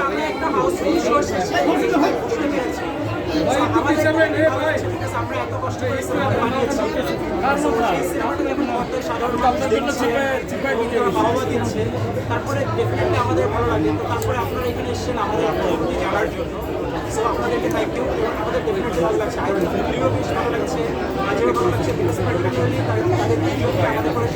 আমরা একটা Housefull show শেষ আমরা এত কষ্ট করে সিনেমাটা বানিয়েছি সিনেমাটা যখন পর্দায় সাধারণ মানুষ দিচ্ছে তারপরে ডেফিনেটলি আমাদের ভালো লাগে তো তারপরে আপনারা এখানে এসেছেন আমাদের অনুভূতি জানার জন্য সো আপনাদেরকে থ্যাংক ইউ আমাদের ডেফিনেটলি ভালো লাগছে আই ভিডিও বেশ ভালো লাগছে মাঝেও ভালো লাগছে বিকজ তাদের ভিডিওকে আমাদের করে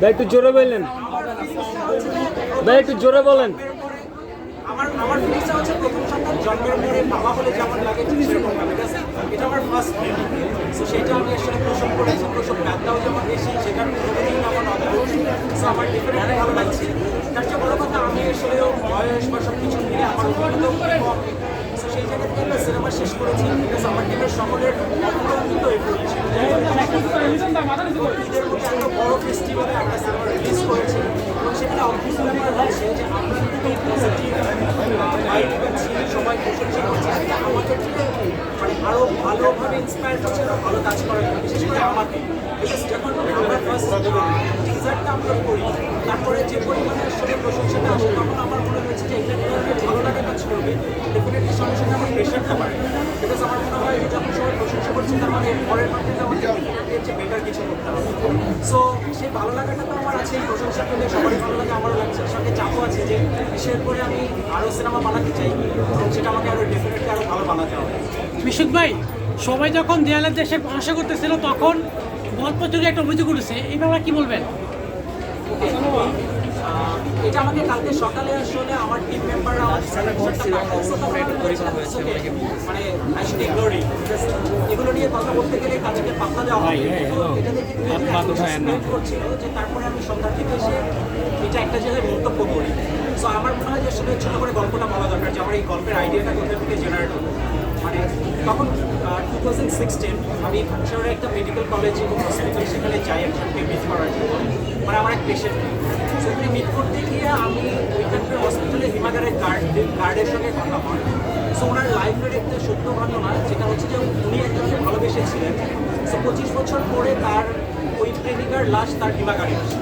ভাই একটু জোরে বললেন। ভাই একটু জোরে বলেন। আমার আমার ফিলিংসটা হচ্ছে প্রথম সন্তান জন্মের পরে বাবা বলে যেমন লাগে ঠিক সেরকম লাগে ঠিক আছে এটা আমার ফার্স্ট সো সেটা আমি আসলে প্রসব করেছি প্রসব ব্যথাও যেমন বেশি সেটার প্রতিদিন আমার অদ্ভুত সো আমার ডিফারেন্ট ভালো লাগছে তার চেয়ে বড় কথা আমি আসলে বয়স বা সব কিছু মিলে আমার অভিজ্ঞতাও খুব সো সেই জায়গা থেকে আমরা সিনেমা শেষ করেছি বিকজ আমার টিমের সকলের অপরাজিত এফোর্ট ছিল ঈদের মধ্যে একটা বড় ফেস্টিভ্যালে আমরা সিনেমা রিলিজ করেছি এবং সেখানে অবভিয়াসলি আমার হচ্ছে যে আমরা কিন্তু এই পজিটিভ ভাইব পাচ্ছি সবাই প্রশংসা করছে সেটা আমাদের থেকে মানে আরও ভালোভাবে ইন্সপায়ার করছে আরও ভালো কাজ করার জন্য বিশেষ করে আমাকে। যখন আমরা ফার্স্ট টিজারটা আপলোড করি, তারপরে যে পরিমাণে আসলে প্রশংসাটা আসে, তখন আমার মনে হয়েছে যে এটা ভালো লাগা কাজ করবে। ডেফিনেটলি সঙ্গে সঙ্গে আমার প্রেশারটা বাড়ে প্রশংসা মানে পরের মাঠে আমাকে এর চেয়ে বেটার কিছু করতে হবে। সো সেই ভালো লাগাটা তো আমার আছে প্রশংসা পেলে সবারই ভালো লাগে আমারও লাগছে। সঙ্গে চাপও আছে যে বিশেষ করে আমি আরও সিনেমা বানাতে চাই এবং সেটা আমাকে আরও ডেফিনেটলি আরও ভালো বানাতে হবে। বিশুক ভাই সবাই যখন দেয়ালের দেশে আশা করতেছিল তখন গল্প চুরি একটা অভিযোগ উঠেছে। এই ব্যাপারে কি বলবেন? এটা আমাকে কালকে সকালে আসলে আমার টিম মেম্বাররা আমার সিলেকশনটা পাঠাচ্ছে তখন আমি বলেছিলাম, "It's okay, মানে আই শুড ইগনোর এগুলো নিয়ে কথা বলতে গেলে কাজকে পাত্তা দেওয়া হয় এটা দেখে করছিল যে তারপরে আমি সন্ধ্যার দিকে এসে এটা একটা জায়গায় মন্তব্য করি। সো আমার মনে হয় যে আসলে ছোট করে গল্পটা বলা দরকার যে আমার এই গল্পের আইডিয়াটা কোথা থেকে জেনারেট হলো। মানে তখন টু থাউজেন্ড সিক্সটিন আমি শহরে একটা মেডিকেল কলেজ এবং হসপিটাল সেখানে যাই একসাথে মিট করার জন্য। মানে আমার এক পেশেন্ট সেখানে মিট করতে গিয়ে আমি ওইখানকার হসপিটালে হিমাগারের গার্ড গার্ডের সঙ্গে কথা হয়। সো ওনার লাইফের একটা সত্য ঘটনা, যেটা হচ্ছে যে উনি একজনকে ভালোবেসেছিলেন সো পঁচিশ বছর পরে তার ওই প্রেমিকার লাশ তার হিমাগারে আসে।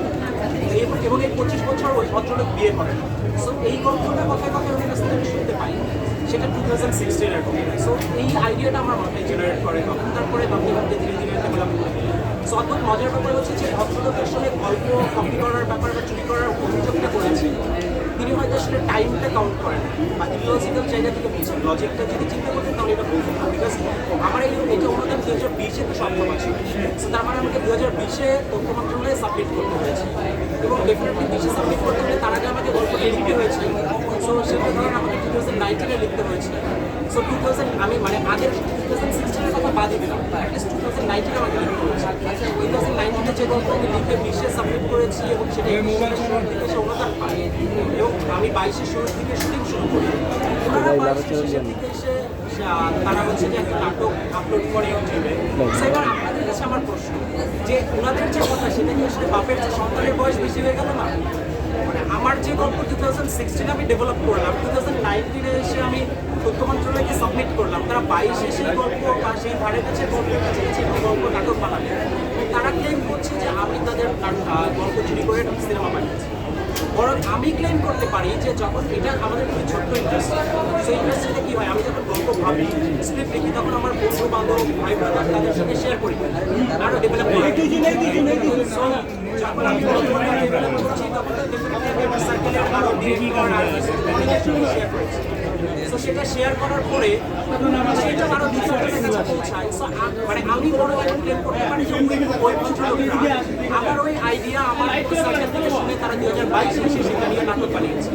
এবং- এই পঁচিশ বছর ওই ভদ্রলোক বিয়ে করেন। সো এই গল্পটা কথায় কথায় ওনার কাছ থেকে শুনতে পাই। সেটা টু থাউজেন্ড সিক্সটিনের সো এই আইডিয়াটা আমার মাথায় জেনারেট করে। তখন তারপরে ভাবতে ভাবতে ধীরে ধীরে ডেভেলপ করি সো অদ্ভুত মজার ব্যাপার হচ্ছে যে ভদ্রলোক সঙ্গে গল্প কপি করার ব্যাপার বা চুরি করার অভিযোগটা করেছে তিনি হয়তো আসলে টাইমটা কাউন্ট করেন বা ইলজিক্যাল জায়গা থেকে বলছেন লজিকটা যদি চিন্তা করতেন তাহলে এটা বলতেন না। বিকজ আমার এই এটা অনুদান দু হাজার বিশে তো সম্ভব আছে। সো তার মানে আমাকে দু হাজার বিশে তথ্য মন্ত্রণালয়ে সাবমিট করতে হয়েছে। এবং ডেফিনেটলি বিশে সাবমিট করতে হলে তার আগে আমাকে গল্পটা লিখতে হয়েছে। সো সেটা ধরেন আমাকে টু থাউজেন্ড নাইনটিনে লিখতে হয়েছে। সো টু থাউজেন্ড আমি মানে আগের থাউজেন্ড সিক্সটিনের কথা বাদই দিলাম। অ্যাটলিস্ট টু থাউজেন্ড নাইনটিনে আমাকে লিখতে হয়েছে টু থাউজেন্ড নাইনটিনে যে গল্প আমি লিখে বিশে সাবমিট করেছি এবং সেটা শুরুর দিকে সে অনুদান পায় এবং আমি বাইশের শুরুর দিকে শুটিং শুরু করি। ওনারা বাইশের শেষের দিকে এসে তারা হচ্ছে যে একটা নাটক আপলোড করে ইউটিউবে এবার আপনাদের কাছে আমার প্রশ্ন যে ওনাদের যে কথা সেটা কি আসলে বাপের যে সন্তানের বয়স বেশি হয়ে গেল না? মানে আমার যে গল্প টু থাউজেন্ড সিক্সটিন আমি ডেভেলপ করলাম টু থাউজেন্ড নাইনটিনে এসে আমি তথ্য মন্ত্রণালয়কে সাবমিট করলাম। তারা বাইশে সেই গল্প বা সেই ধারে কাছে গল্পের কাছে কাছে গল্প নাটক বানাবে। তারা ক্লেম করছে যে আমি তাদের গল্প চুরি করে সিনেমা বানিয়েছি। বরং আমি ক্লেম করতে পারি যে যখন এটা আমাদের খুবই ছোট্ট ইন্ডাস্ট্রি সেই ইন্ডাস্ট্রিতে কী হয়? আমি যখন গল্প ভাবি স্ক্রিপ্ট লিখি তখন আমার বন্ধু বান্ধব ভাই ব্রাদার তাদের সঙ্গে শেয়ার করি। আরও ডেভেলপ করি। যখন আমি ডেভেলপ করছি তখন সার্কেলের আরও শেয়ার করেছি। সো সেটা শেয়ার করার পরে সেটা আরও মানে আমি বড় এখন ক্লেম করতে পারি ওই আমার ওই আইডিয়া আমার শুনে তারা দুই হাজার বাইশে এসে সেটা নিয়ে নাটক বানিয়েছে।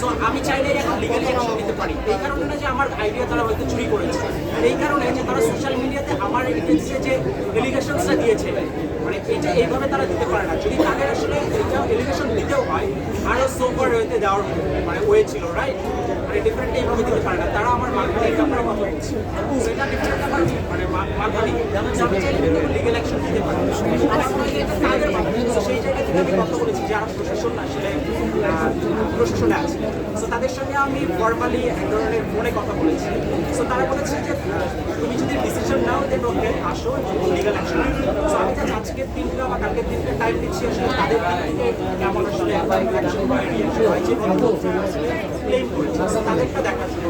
সো আমি চাইলে এখন লিগালি অ্যাকশন নিতে পারি। এই কারণে না যে আমার আইডিয়া তারা হয়তো চুরি করেছে। এই কারণে যে তারা সোশ্যাল মিডিয়াতে আমার এগেন্সে যে এলিগেশনসটা দিয়েছে মানে এটা এইভাবে তারা দিতে পারে না। যদি তাদের আসলে এটা এলিগেশন দিতেও হয় আরও সোপার হইতে দেওয়ার মানে ওয়ে ছিল রাইট মানে ডিফারেন্ট এইভাবে দিতে পারে না। তারা আমার এটা আমরা কথা বলছি সেটা ডিফারেন্ট আমার মানে মার্কেটিং আমি চাইলে লিগেল অ্যাকশন দিতে পারি। এটা মাধ্যমে সেই জায়গা থেকে আমি কথা বলেছি, যারা প্রশাসন আসলে প্রশাসনে আছে। তো তাদের সঙ্গে আমি ফর্মালি এক ধরনের ফোনে কথা বলেছি। তো তারা বলেছে যে তুমি যদি ডিসিশন নাও দেন ওকে আসো লিগাল অ্যাকশন তো আমি জাস্ট আজকের দিনটা বা কালকের দিনটা টাইম দিচ্ছি, আসলে তাদের কেমন আসলে অ্যাকশন বা হয় যে ক্লেম করেছে তো তাদেরটা দেখার জন্য